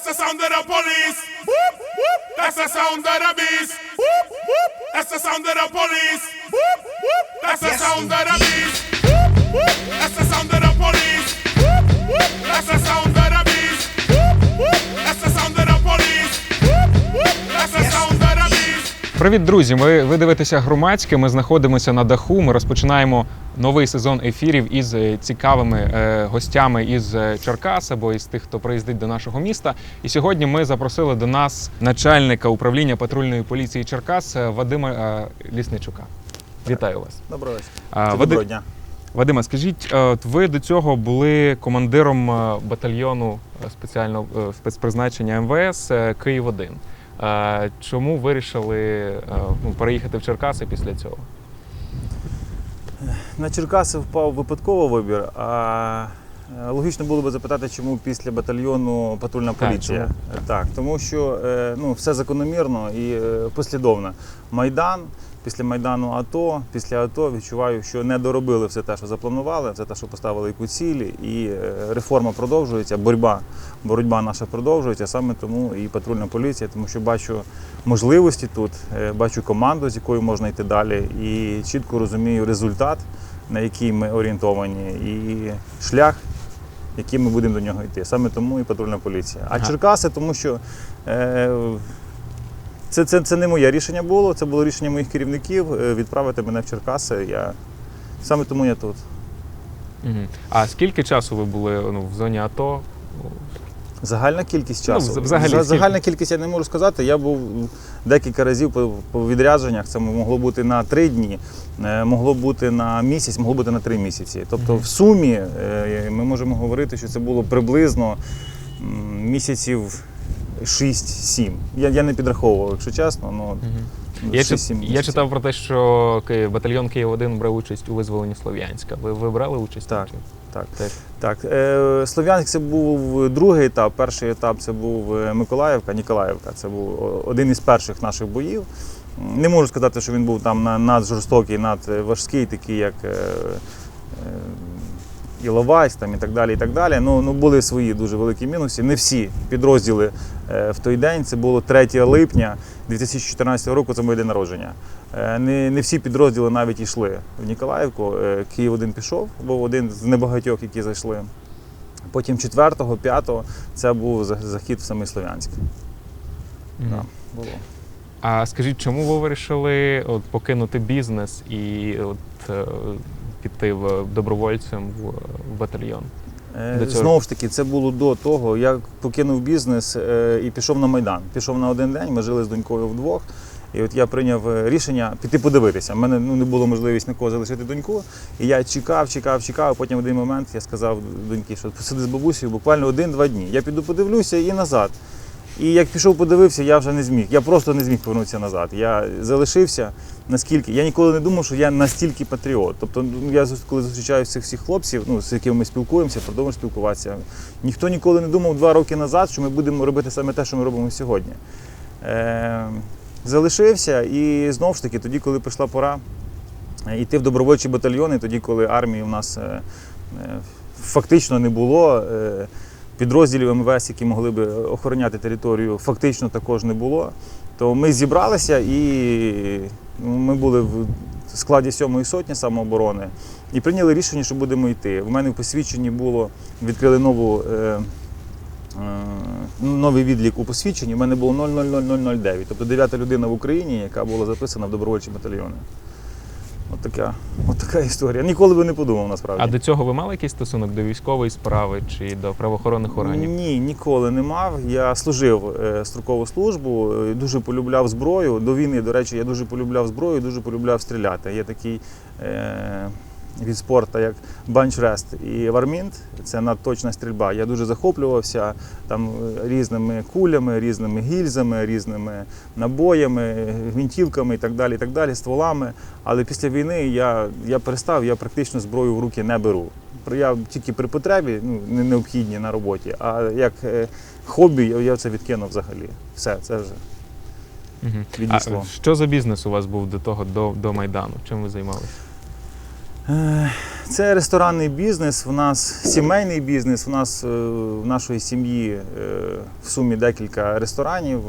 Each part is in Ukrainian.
That's the sound of the police. Whoop, whoop. That's the sound of the beast. Whoop, whoop. That's the sound of the police. Whoop, whoop. That's the sound of the beast. Whoop, whoop. That's the sound of the police. Whoop, whoop. That's the sound Привіт, друзі! Ми ви дивитеся громадське. Ми знаходимося на даху. Ми розпочинаємо новий сезон ефірів із е, цікавими е, гостями із е, Черкас або із тих, хто приїздить до нашого міста. І сьогодні ми запросили до нас начальника управління патрульної поліції Черкас е, Вадима е, Лісничука. Вітаю вас. Доброго Вади- Доброго дня. Вадима, скажіть, от ви до цього були командиром батальйону спеціального спецпризначення МВС Київ 1 Чому вирішили е, ну, переїхати в Черкаси після цього? На Черкаси впав випадково вибір, а е, логічно було би запитати, чому після батальйону патрульна поліція. Так, Так, тому що е, ну, все закономірно і е, послідовно. Майдан, після Майдану АТО, після АТО відчуваю, що не доробили все те, що запланували, все те, що поставили яку цілі, і е, реформа продовжується, боротьба, боротьба наша продовжується. Саме тому і патрульна поліція, тому що бачу можливості тут, е, бачу команду, з якою можна йти далі, і чітко розумію результат, на який ми орієнтовані, і шлях, яким ми будемо до нього йти. Саме тому і патрульна поліція. А Ага. Черкаси, тому що е, це, це, це не моє рішення було, це було рішення моїх керівників е, відправити мене в Черкаси. Я, саме тому я тут. Мгм. А скільки часу ви були ну, в зоні АТО? Загальна кількість Ну, часу. вз- взагалі, За- загальна кількість я не можу сказати. Я був декілька разів по, по відрядженнях. Це могло бути на три дні, е, могло бути на місяць, могло бути на три місяці. Тобто, в сумі е, ми можемо говорити, що це було приблизно місяців 6-7. Я, я не підраховував, якщо чесно. Ну, Я, чит- 6-7 я місяців. читав про те, що батальйон Київ 1 брав участь у визволенні Слов'янська. Ви, ви брали участь? Так. Чи- Так. Теж. Так, е, Слов'янськ це був другий етап. Перший етап це був е, Миколаївка, Ніколаївка. Це був один із перших наших боїв. Не можу сказати, що він був там на- наджорстокий, надважкий, такий, як е, Іловайськ там, і так далі. І так далі. Ну, ну, були свої дуже великі мінуси. Не всі підрозділи е, в той день. Це було 3 липня 2014 року, це моє день народження. Е, Не, не всі підрозділи навіть йшли в Ніколаївку. Е, Київ один пішов, був один з небагатьох, які зайшли. Потім 4-го, 5-го це був захід в самий Слов'янськ. Мгм. Да, було. А скажіть, чому ви вирішили от, покинути бізнес і от, піти в добровольцем в, в батальйон? Е, Знову ж таки, це було до того. Я покинув бізнес е, і пішов на Майдан. Пішов на один день, ми жили з донькою вдвох. І от я прийняв е, рішення піти подивитися. У мене ну, не було можливості нікого залишити доньку. І я чекав, чекав, чекав. Потім в один момент я сказав доньці, що посиди з бабусею буквально один-два дні. Я піду подивлюся і назад. І як пішов, подивився, я вже не зміг. Я просто не зміг повернутися назад. Я залишився наскільки. Я ніколи не думав, що я настільки патріот. Тобто, ну, я коли зустрічаю всіх всіх хлопців, ну, з якими ми спілкуємося, продовжуємо спілкуватися. Ніхто ніколи не думав два роки назад, що ми будемо робити саме те, що ми робимо сьогодні. Е, залишився і знову ж таки, тоді, коли прийшла пора е, йти в добровольчі батальйони, тоді, коли армії у нас е, е, фактично не було. е, Підрозділів МВС, які могли би охороняти територію, фактично також не було. То ми зібралися і ну, ми були в складі 7-ї сотні самооборони і прийняли рішення, що будемо йти. У мене в посвідченні було відкрили нову. Е, е, Новий відлік у посвідченні, у мене було 000009, тобто дев'ята людина в Україні, яка була записана в добровольчі батальйони. От така, от така історія. Ніколи би не подумав насправді. А до цього ви мали якийсь стосунок до військової справи чи до правоохоронних органів? Ні, ніколи не мав. Я служив е, строкову службу, е, дуже полюбляв зброю. До війни, до речі, я дуже полюбляв зброю, дуже полюбляв стріляти. Є такий е, від спорту, як банчрест і вармінт. Це надточна стрільба. Я дуже захоплювався там е, різними кулями, різними гільзами, різними набоями, гвинтівками і так далі, і так далі, стволами. Але після війни я, я перестав, я практично зброю в руки не беру. Я тільки при потребі, ну, не необхідні на роботі, а як е, хобі я, це відкинув взагалі. Все, це вже відійшло. А що за бізнес у вас був до того, до, до Майдану? Чим ви займалися? Е, Це ресторанний бізнес. У нас сімейний бізнес. У нас е, в нашої сім'ї е, в сумі декілька ресторанів,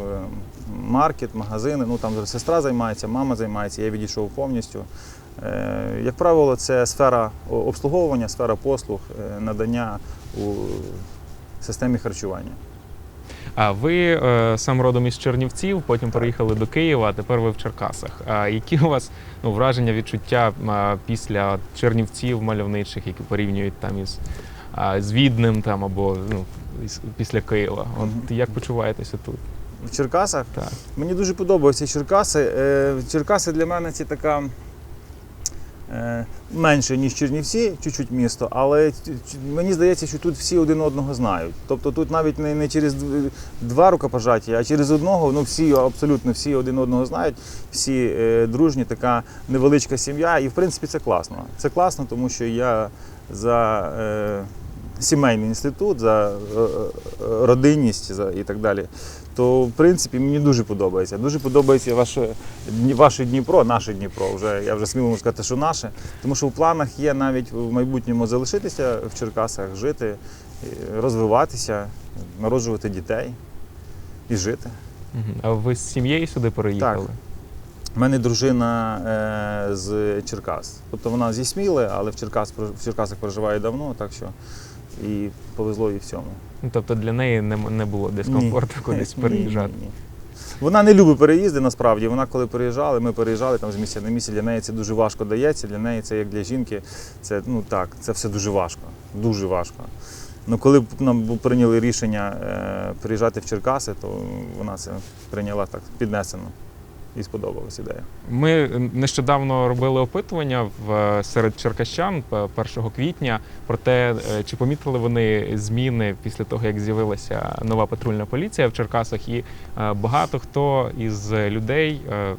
маркет, магазини. Ну там сестра займається, мама займається. Я відійшов повністю. Як правило, це сфера обслуговування, сфера послуг, надання у системі харчування. А ви е, сам родом із Чернівців, потім переїхали до Києва, а тепер ви в Черкасах. А які у вас ну, враження, відчуття після Чернівців мальовничих, які порівнюють там із з Віднем там або ну, після Києва? От як почуваєтеся тут? В Черкасах Так. Мені дуже подобаються Черкаси. Е, Черкаси для мене це така менше, ніж Чернівці, чуть-чуть місто, але мені здається, що тут всі один одного знають. Тобто тут навіть не, не через два рукопожаття, а через одного, ну всі абсолютно всі один одного знають, всі е, дружні, така невеличка сім'я. І в принципі це класно. Це класно, тому що я за. Е, Сімейний інститут, за е, е, родинність і так далі то в принципі мені дуже подобається. Дуже подобається ваше ваше Дніпро, наше Дніпро. Вже я вже сміло можу сказати, що наше. Тому що в планах є навіть в майбутньому залишитися в Черкасах, жити, розвиватися, народжувати дітей і жити. А ви з сім'єю сюди переїхали? Так. У мене дружина е, з Черкас. Тобто вона зі Сміли, але в, Черкас, в Черкасах проживає давно, так що і повезло і в цьому. Ну, тобто для неї не, не було дискомфорту кудись Ні, переїжджати. ні, ні. Вона не любить переїзди насправді. Вона коли переїжджали, ми переїжджали там з місця на місце. Для неї це дуже важко дається. Для неї це як для жінки. Це ну так, це все дуже важко. Дуже важко. Ну, коли б нам прийняли рішення е, переїжджати в Черкаси, то вона це прийняла так піднесено. І сподобалась ідея. Ми нещодавно робили опитування в серед черкащан 1 квітня про те, е, чи помітили вони зміни після того, як з'явилася нова патрульна поліція в Черкасах, і е, багато хто із людей. е, е,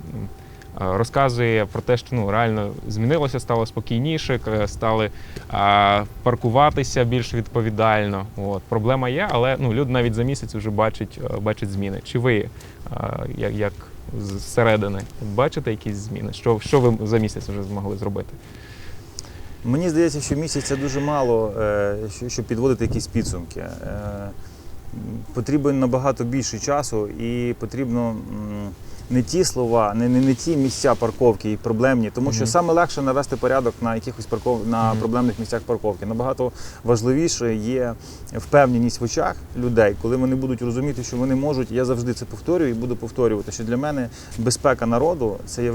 Розказує про те, що ну реально змінилося, стало спокійніше, стали а, паркуватися більш відповідально. От проблема є, але ну люди навіть за місяць вже бачать, е, бачать зміни. Чи ви а, як, як зсередини бачите якісь зміни? Що, що ви за місяць вже змогли зробити? Мені здається, що місяць це дуже мало, е, щоб підводити якісь підсумки. Е, Потрібен набагато більше часу і потрібно не ті слова, не, не, не ті місця парковки і проблемні, тому що саме легше навести порядок на якихось парков... на проблемних місцях парковки. Набагато важливіше є впевненість в очах людей, коли вони будуть розуміти, що вони можуть. Я завжди це повторюю і буду повторювати, що для мене безпека народу це є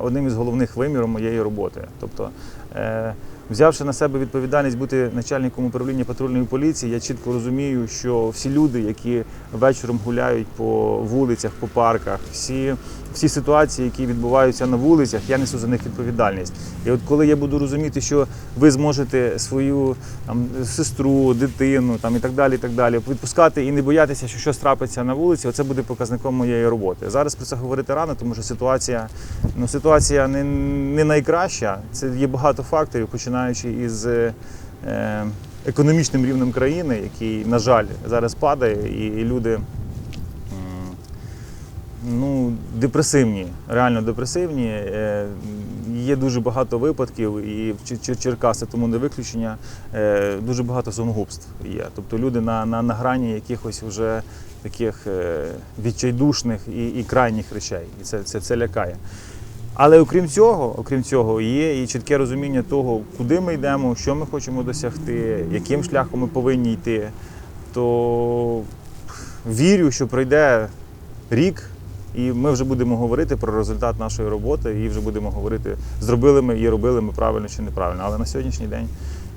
одним із головних вимірів моєї роботи. Тобто, е, взявши на себе відповідальність бути начальником управління патрульної поліції, я чітко розумію, що всі люди, які вечором гуляють по вулицях, по парках, всі, всі ситуації, які відбуваються на вулицях, я несу за них відповідальність. І от коли я буду розуміти, що ви зможете свою там, сестру, дитину там, і так далі, і так далі, відпускати і не боятися, що щось трапиться на вулиці, оце буде показником моєї роботи. Зараз про це говорити рано, тому що ситуація, ну, ситуація не, не найкраща. Це є багато факторів, починаючи із е, е, економічним рівнем країни, який, на жаль, зараз падає, і, і люди. Ну, депресивні, реально депресивні. Е, Є дуже багато випадків, і в Чер- Чер- Черкаси тому не виключення. Е, Дуже багато самогубств є. Тобто люди на, на, на грані якихось вже таких е, відчайдушних і, і крайніх речей. І це, це, це лякає. Але окрім цього, окрім цього, є і чітке розуміння того, куди ми йдемо, що ми хочемо досягти, яким шляхом ми повинні йти. То вірю, що пройде рік, і ми вже будемо говорити про результат нашої роботи, і вже будемо говорити, зробили ми і робили ми правильно чи неправильно. Але на сьогоднішній день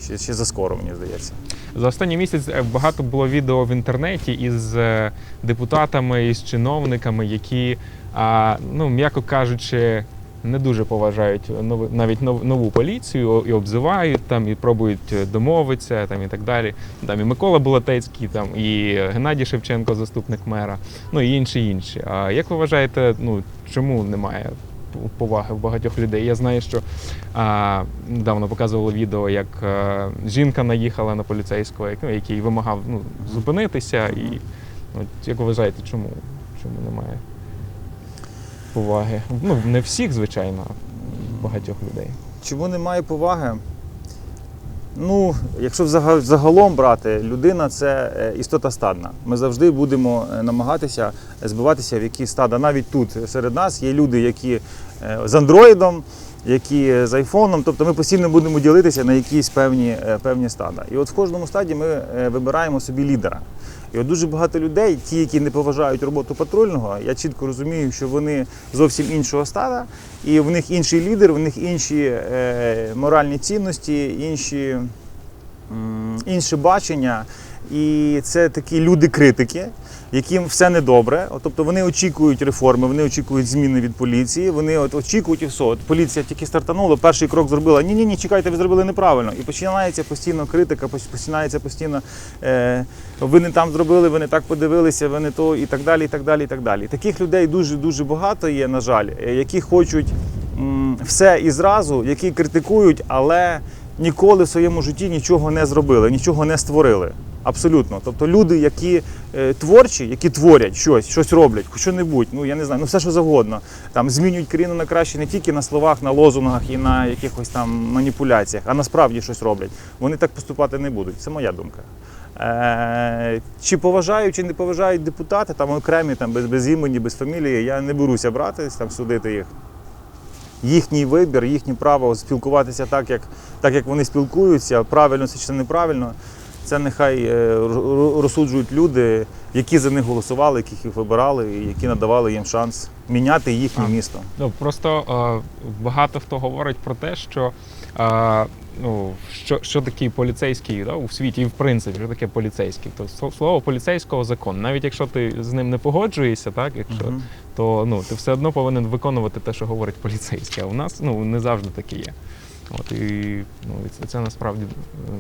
ще, ще заскоро, мені здається. За останній місяць е, багато було відео в інтернеті із е, депутатами, із чиновниками, які, ну м'яко кажучи, не дуже поважають навіть нов- нову поліцію і обзивають там, і пробують е, домовитися там і так далі. Там і Микола Болотецький, там і Геннадій Шевченко, заступник мера, ну і інші інші. А як ви вважаєте, ну чому немає поваги в багатьох людей? Я знаю, що а, недавно показували відео, як е, жінка наїхала на поліцейського, як- ну, який вимагав ну, зупинитися. І от, як вважаєте, чому, чому немає поваги? Ну, не всіх, звичайно, а багатьох людей. Чому немає поваги? Ну, якщо загалом брати, людина це е, істота стадна. Ми завжди будемо е, намагатися збиватися в які стада. Навіть тут серед нас є люди, які е, з андроїдом, які з айфоном. Тобто ми постійно будемо ділитися на якісь певні, певні стада. І от в кожному стаді ми вибираємо собі лідера. І от дуже багато людей, ті, які не поважають роботу патрульного, я чітко розумію, що вони зовсім іншого стада, і в них інший лідер, в них інші е, моральні цінності, інші, інше бачення. І це такі люди-критики, яким все недобре. От, Тобто вони очікують реформи, вони очікують зміни від поліції, вони от очікують і все. От поліція тільки стартанула, перший крок зробила. Ні, ні, ні, чекайте, ви зробили неправильно. І починається постійно критика, починається постійно. Е, ви не там зробили, ви не так подивилися, ви не то і так далі. І так далі, і так далі. Таких людей дуже дуже багато є, на жаль, е, які хочуть все і зразу, які критикують, але ніколи в своєму житті нічого не зробили, нічого не створили. Абсолютно. Тобто люди, які е, творчі, які творять щось, щось роблять, що-небудь, ну я не знаю, ну все що завгодно. Там змінюють країну на краще не тільки на словах, на лозунгах і на якихось там маніпуляціях, а насправді щось роблять. Вони так поступати не будуть. Це моя думка. Е, чи поважають, чи не поважають депутати, там окремі, там без, без імені, без фамілії, я не беруся брати, там судити їх. Їхній вибір, їхнє право спілкуватися так, як, так, як вони спілкуються, правильно це чи неправильно. Це нехай е, розсуджують люди, які за них голосували, яких їх вибирали, і які надавали їм шанс міняти їхнє місто. Ну просто е, багато хто говорить про те, що е, ну, що, що такий поліцейський да, у світі, і в принципі, що таке поліцейський. То сло- слово поліцейського закон. Навіть якщо ти з ним не погоджуєшся, так якщо Мгм. то ну ти все одно повинен виконувати те, що говорить поліцейський. А у нас ну не завжди таке є. От і ну це, це насправді е,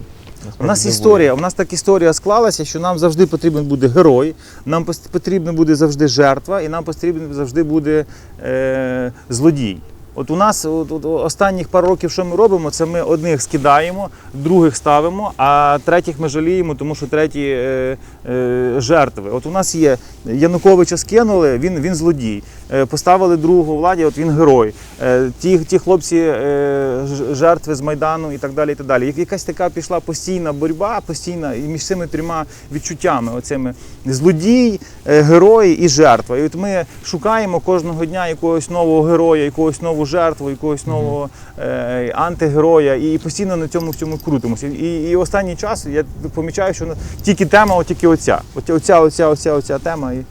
У нас дивує. історія, у нас так історія склалася, що нам завжди потрібен буде герой, нам потрібна буде завжди жертва, і нам потрібен завжди буде е, злодій. От у нас от, от, останніх пару років, що ми робимо, це ми одних скидаємо, других ставимо, а третіх ми жаліємо, тому що треті е, е, жертви. От у нас є Януковича скинули, він, він злодій. Е, поставили другого владі, от він герой. Е, ті, ті хлопці е, жертви з Майдану і так далі. І так далі. Якась така пішла постійна боротьба, постійна між цими трьома відчуттями: оцими злодій, е, герой і жертва. І от ми шукаємо кожного дня якогось нового героя, якогось нову жертву, якогось нового е, антигероя, і постійно на цьому всьому крутимося. І, і останній час я помічаю, що тільки тема, от тільки оця. Оця, оця, оця, оця, оця тема. І,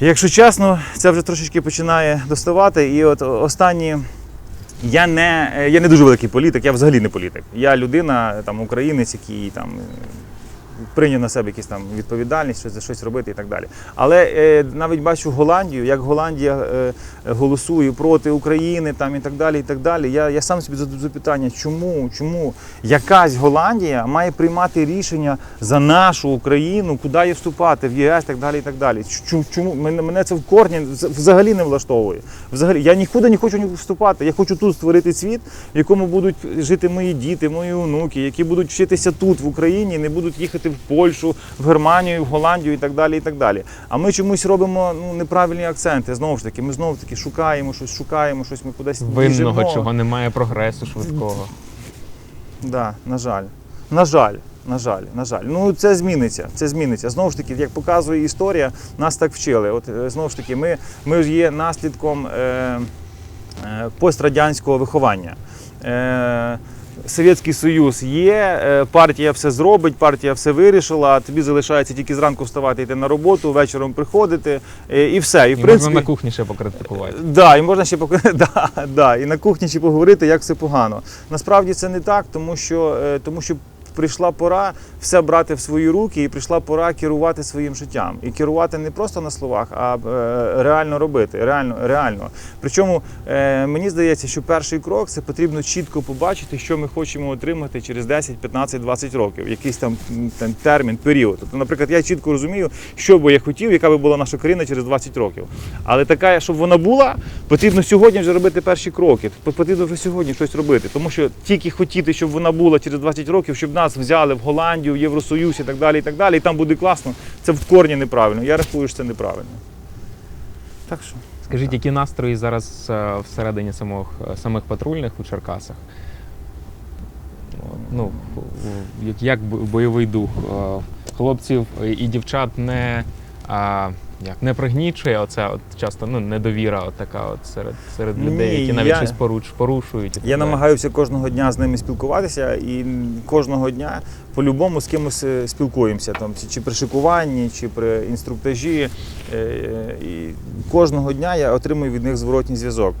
якщо чесно, це вже трошечки починає доставати. І от останні. Я не, я не дуже великий політик, я взагалі не політик. Я людина, там, українець, який там, прийняв на себе якусь там відповідальність, щось за щось робити і так далі. Але е, навіть бачу Голландію, як Голландія е, голосує проти України там, і так далі. І так далі. Я, я сам собі задаю питання, чому, чому якась Голландія має приймати рішення за нашу Україну, куди їй вступати, в ЄС так далі. І так далі. Чому? Мене, мене це в корні вз- взагалі не влаштовує. Взагалі, я нікуди не хочу вступати. Я хочу тут створити світ, в якому будуть жити мої діти, мої онуки, які будуть вчитися тут, в Україні, не будуть їхати в Польщу, в Германію, в Голландію і так далі. І так далі. А ми чомусь робимо ну, неправильні акценти. Знову ж таки, ми знову таки шукаємо щось, шукаємо щось, ми кудись винного, біжимо. чого немає прогресу швидкого. Да, на жаль. На жаль. На жаль, на жаль. Ну це зміниться. Це зміниться. Знову ж таки, як показує історія, нас так вчили. От е, знову ж таки, ми, ми ж є наслідком е, е, пострадянського виховання. Е, Совєтський Союз є, е, партія все зробить, партія все вирішила, а тобі залишається тільки зранку вставати, йти на роботу, вечором приходити е, і все. І, в І принципі, можна на кухні ще покритикувати. Да, і можна ще пок... да, да, і на кухні ще поговорити, як все погано. Насправді це не так, тому що, е, тому що прийшла пора все брати в свої руки, і прийшла пора керувати своїм життям. І керувати не просто на словах, а е, реально робити. Реально, реально. Причому е, мені здається, що перший крок це потрібно чітко побачити, що ми хочемо отримати через 10, 15, 20 років, якийсь там, там термін, період. Тобто, наприклад, я чітко розумію, що би я хотів, яка би була наша країна через 20 років. Але така, щоб вона була, потрібно сьогодні вже робити перші кроки. Потрібно вже сьогодні щось робити. Тому що тільки хотіти, щоб вона була через 20 років, щоб нас взяли в Голландію, в Євросоюз і так далі, і так далі, і там буде класно, це в корні неправильно. Я рахую, що це неправильно. Так що, Скажіть, які настрої зараз е, всередині самих, самих патрульних у Черкасах? Ну, як, бойовий дух? Е, Хлопців і дівчат не, а, як, не пригнічує оця от часто ну, недовіра от така от серед, серед Ні, людей, які навіть я- щось поруч, порушують. і так Я намагаюся кожного дня з ними спілкуватися, і кожного дня по-любому з кимось е, спілкуємося, там, чи, при шикуванні, чи при інструктажі. Е, е, І кожного дня я отримую від них зворотній зв'язок.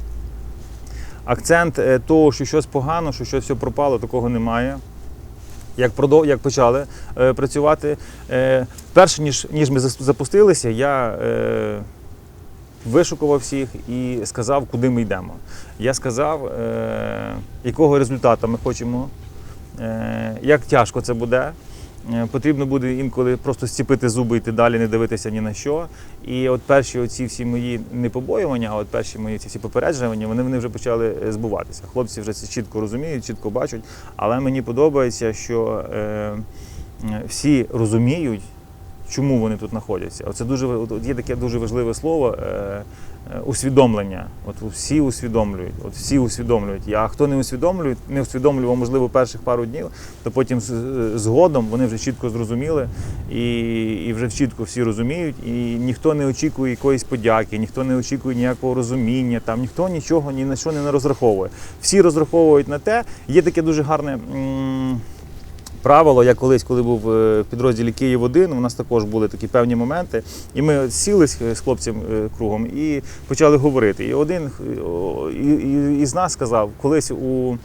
Акцент того, що щось погано, що щось все пропало, такого немає. Як, продов... як почали е, працювати, е, перше, ніж, ніж ми запустилися, я е, вишукував всіх і сказав, куди ми йдемо. Я сказав, е, якого результату ми хочемо, е, як тяжко це буде. Е, Потрібно буде інколи просто зціпити зуби, йти далі, не дивитися ні на що. І от перші оці всі мої не побоювання, а от перші мої ці всі попереджування, вони, вони вже почали е, збуватися. Хлопці вже це чітко розуміють, чітко бачать. Але мені подобається, що е, всі розуміють, чому вони тут знаходяться. Оце дуже от є таке дуже важливе слово. Е, е, Усвідомлення, от всі усвідомлюють, от всі усвідомлюють. А хто не усвідомлює, не усвідомлював, можливо, перших пару днів, то потім з- згодом вони вже чітко зрозуміли і, і вже чітко всі розуміють, і ніхто не очікує якоїсь подяки, ніхто не очікує ніякого розуміння, там ніхто нічого ні на що не розраховує. Всі розраховують на те. Є таке дуже гарне. м, Правило, я колись, коли був е, в підрозділі Київ 1 у нас також були такі певні моменти, і ми сіли з з хлопцем е, кругом і почали говорити. І один е, із нас сказав, колись у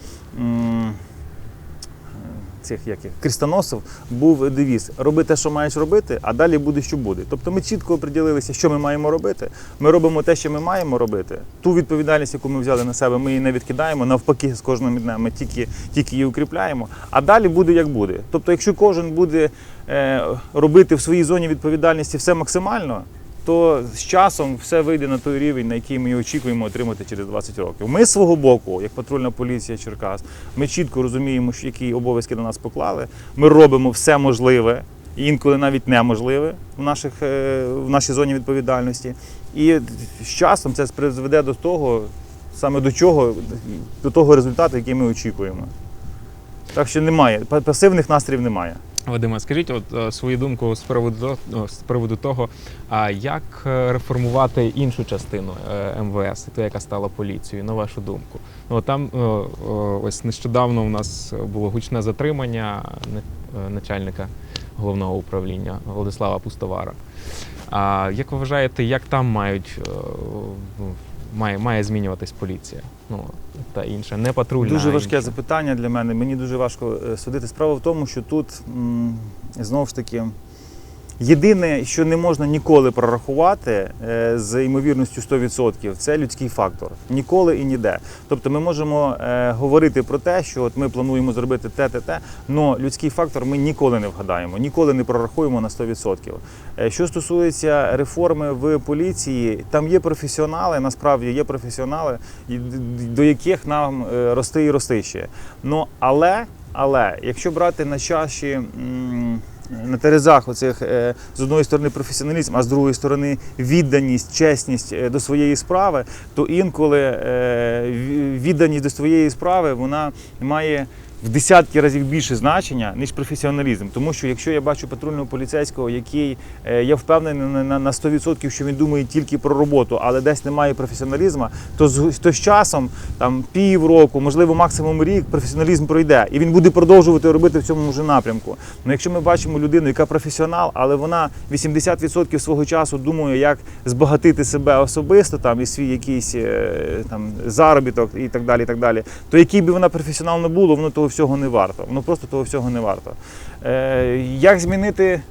цих яких крістоносів був девіз роби те, що маєш робити, а далі буде, що буде. Тобто ми чітко оприділилися, що ми маємо робити. Ми робимо те, що ми маємо робити. Ту відповідальність, яку ми взяли на себе, ми її не відкидаємо. Навпаки, з кожним днем ми тільки, тільки її укріпляємо. А далі буде як буде. Тобто, якщо кожен буде е, робити в своїй зоні відповідальності все максимально. То з часом все вийде на той рівень, на який ми очікуємо отримати через 20 років. Ми з свого боку, як патрульна поліція Черкас, ми чітко розуміємо, які обов'язки на нас поклали. Ми робимо все можливе, інколи навіть неможливе в, наших, е, в нашій зоні відповідальності. І з часом це призведе до того, саме до чого, до того результату, який ми очікуємо. Так що немає, пасивних настроїв немає. Вадиме, скажіть от е, свою думку з приводу з приводу того, як е, реформувати іншу частину е, МВС, ту, яка стала поліцією, на вашу думку? Ну там ось нещодавно у нас було гучне затримання начальника головного управління Владислава Пустовара. А як ви вважаєте, як там мають має, має змінюватись поліція? Ну та інше, не патрульна. Дуже важке інша. запитання для мене. Мені дуже важко е, судити. Справа в тому, що тут знову ж таки. Єдине, що не можна ніколи прорахувати е, з ймовірністю 100%, це людський фактор. Ніколи і ніде. Тобто ми можемо е, говорити про те, що от ми плануємо зробити те, те, те, але людський фактор ми ніколи не вгадаємо, ніколи не прорахуємо на 100%. Е, Що стосується реформи в поліції, там є професіонали, насправді є професіонали, до яких нам рости і рости ще. Ну але, але якщо брати на чаші. На терезах оцих е, з одної сторони професіоналізм, а з другої сторони відданість, чесність е, до своєї справи, то інколи е, відданість до своєї справи вона має в десятки разів більше значення, ніж професіоналізм. Тому що якщо я бачу патрульного поліцейського, який е, я впевнений на, на, на 100%, що він думає тільки про роботу, але десь немає професіоналізму, то з, то з часом, там півроку, можливо, максимум рік, професіоналізм пройде, і він буде продовжувати робити в цьому вже напрямку. Ну, якщо ми бачимо людину, яка професіонал, але вона 80% свого часу думає, як збагатити себе особисто там і свій якийсь е, там заробіток і так далі, і так далі, то який би вона професіонал не було, воно того всього не варто. Воно просто того всього не варто. Е, як змінити?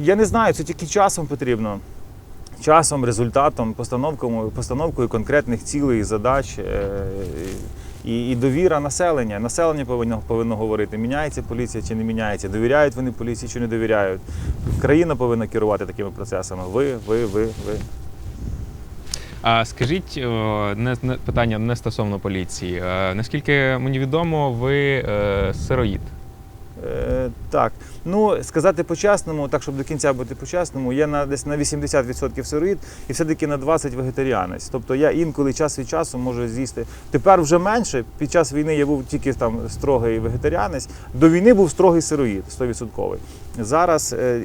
Я не знаю, це тільки часом потрібно. Часом, результатом, постановкою конкретних цілей, задач е, і, і довіра населення. Населення повинно, повинно говорити, міняється поліція чи не міняється, довіряють вони поліції чи не довіряють. Країна повинна керувати такими процесами. Ви, ви, ви, ви. А скажіть, не, не питання не стосовно поліції. Е, Наскільки мені відомо, ви е, сироїд. Е, так. Ну, сказати по-чесному, так, щоб до кінця бути по-чесному, я на, десь на 80% сироїд і все-таки на 20% вегетаріанець. Тобто я інколи час від часу можу з'їсти. Тепер вже менше. Під час війни я був тільки там строгий вегетаріанець. До війни був строгий сироїд, 100%. Зараз е,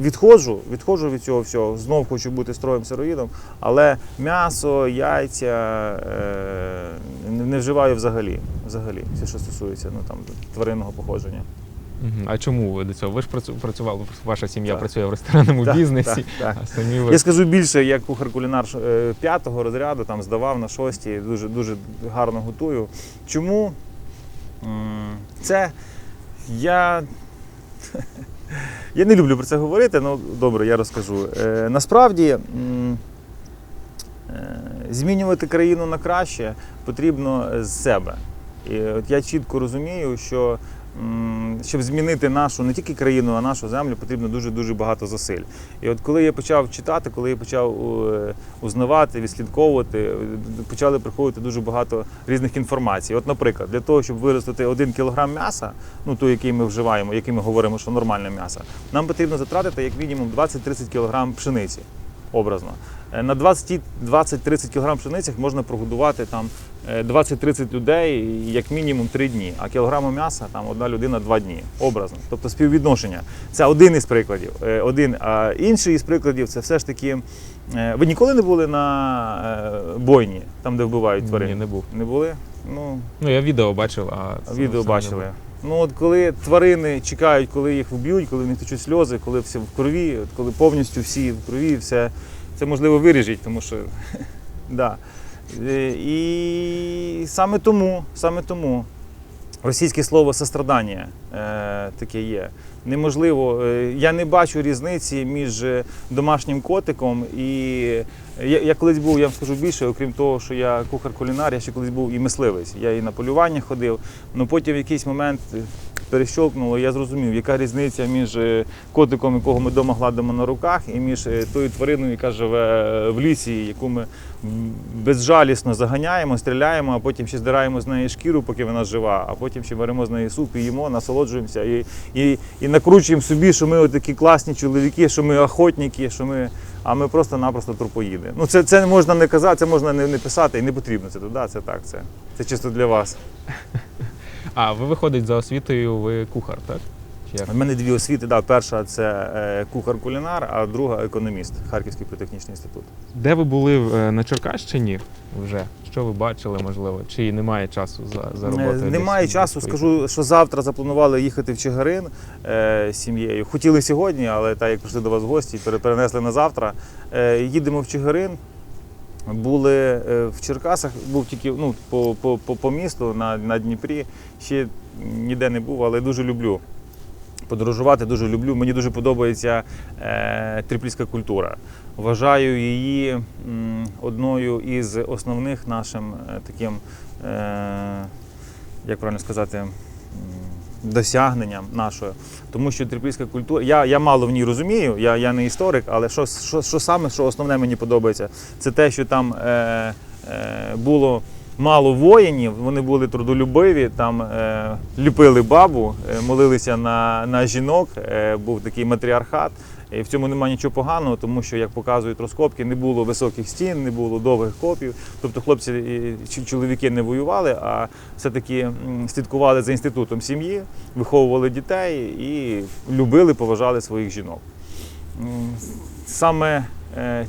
відходжу, відходжу від цього всього. Знов хочу бути строгим сироїдом, але м'ясо, яйця е, не вживаю взагалі. Взагалі, все, що стосується ну, там, тваринного походження. Мгм. А чому ви до цього? Ви ж працю- працювали, ваша сім'я Так. працює в ресторанному Так, бізнесі, так, так. а самі ви Я скажу більше, як кухар-кулінар е, п'ятого розряду, там здавав на шостій, дуже, дуже гарно готую. Чому? М, Це я. Я не люблю про це говорити, але добре, я розкажу. Е, насправді е, змінювати країну на краще потрібно з себе. І от я чітко розумію, що щоб змінити нашу не тільки країну, а нашу землю, потрібно дуже дуже багато зусиль. І от коли я почав читати, коли я почав е, узнавати, відслідковувати, е, почали приходити дуже багато різних інформацій. От, наприклад, для того, щоб виростити один кілограм м'яса, ну той, який ми вживаємо, який ми говоримо, що нормальне м'ясо, нам потрібно затратити як мінімум 20-30 кілограм пшениці. Образно. Е, На 20 20-30 кг пшениці можна прогодувати там е, 20-30 людей як мінімум 3 дні, а кілограму м'яса там одна людина 2 дні. Образно. Тобто співвідношення. Це один із прикладів. Е, Один, а інший із прикладів це все ж таки. е, Ви ніколи не були на е, бойні, там, де вбивають тварин? Ні, не був. Не були? Ну, Ну я відео бачив, а відео бачили. Ну от коли тварини чекають, коли їх вб'ють, коли в них течуть сльози, коли все в крові, от коли повністю всі в крові, все це можливо виріжіть, тому що да. Е, І саме тому, саме тому російське слово сострадання е, таке є. Неможливо, е, я не бачу різниці між домашнім котиком і я, я колись був, я вам скажу більше, окрім того, що я кухар-кулінар, я ще колись був і мисливець. Я і на полювання ходив. Ну потім в якийсь момент перещолкнуло, я зрозумів, яка різниця між е, котиком, якого ми вдома гладимо на руках, і між е, тою твариною, яка живе е, в лісі, яку ми безжалісно заганяємо, стріляємо, а потім ще здираємо з неї шкіру, поки вона жива, а потім ще беремо з неї суп і їмо, насолоджуємося і, і, і накручуємо собі, що ми такі класні чоловіки, що ми охотники, що ми. А ми просто-напросто трупоїди. Ну це, це можна не казати, це можна не, не писати і не потрібно це туди. Це так. Це, це чисто для вас. А ви виходить за освітою, ви кухар, так? У мене дві освіти. Да, перша це е, кухар-кулінар, а друга економіст, Харківський політехнічний інститут. Де ви були е, на Черкащині вже? Що ви бачили, можливо? Чи немає часу за, за роботою? Немає десь часу. Скажу, що завтра запланували їхати в Чигирин е, з сім'єю. Хотіли сьогодні, але так як прийшли до вас гості, перенесли на завтра. Е, їдемо в Чигирин. Були е, в Черкасах, був тільки ну, по, по, по, по місту на, на Дніпрі. Ще ніде не був, але дуже люблю подорожувати, дуже люблю. Мені дуже подобається е, трипільська культура. Вважаю її м, одною із основних нашим е, таким, е, як правильно сказати, досягненням нашого. Тому що трипільська культура, я, я мало в ній розумію, я, я не історик, але що, що, що саме, що основне мені подобається, це те, що там е, е, було мало воїнів, вони були трудолюбиві, там е, ліпили бабу, е, молилися на, на жінок, е, був такий матріархат. І в цьому немає нічого поганого, тому що, як показують розкопки, не було високих стін, не було довгих копів. Тобто хлопці і чоловіки не воювали, а все-таки слідкували за інститутом сім'ї, виховували дітей і любили, поважали своїх жінок. Саме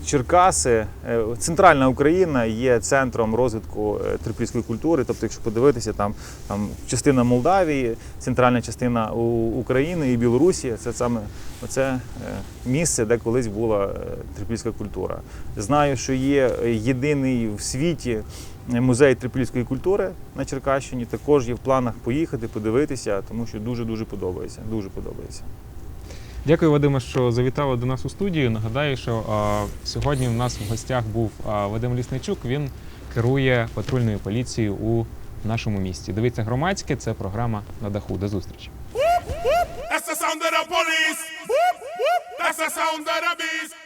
Черкаси, е, центральна Україна є центром розвитку е, трипільської культури. Тобто, якщо подивитися, там, там частина Молдавії, центральна частина України і Білорусі це саме оце е, місце, де колись була е, трипільська культура. Знаю, що є е, єдиний в світі е, музей трипільської культури на Черкащині. Також є в планах поїхати, подивитися, тому що дуже дуже подобається. Дуже подобається. Дякую, Вадиме, що завітали до нас у студію. Нагадаю, що а, сьогодні в нас в гостях був а, Вадим Лісничук. Він керує патрульною поліцією у нашому місті. Дивіться громадське. Це програма на даху. До зустрічі. That's the sound of the police. That's the sound of the beast.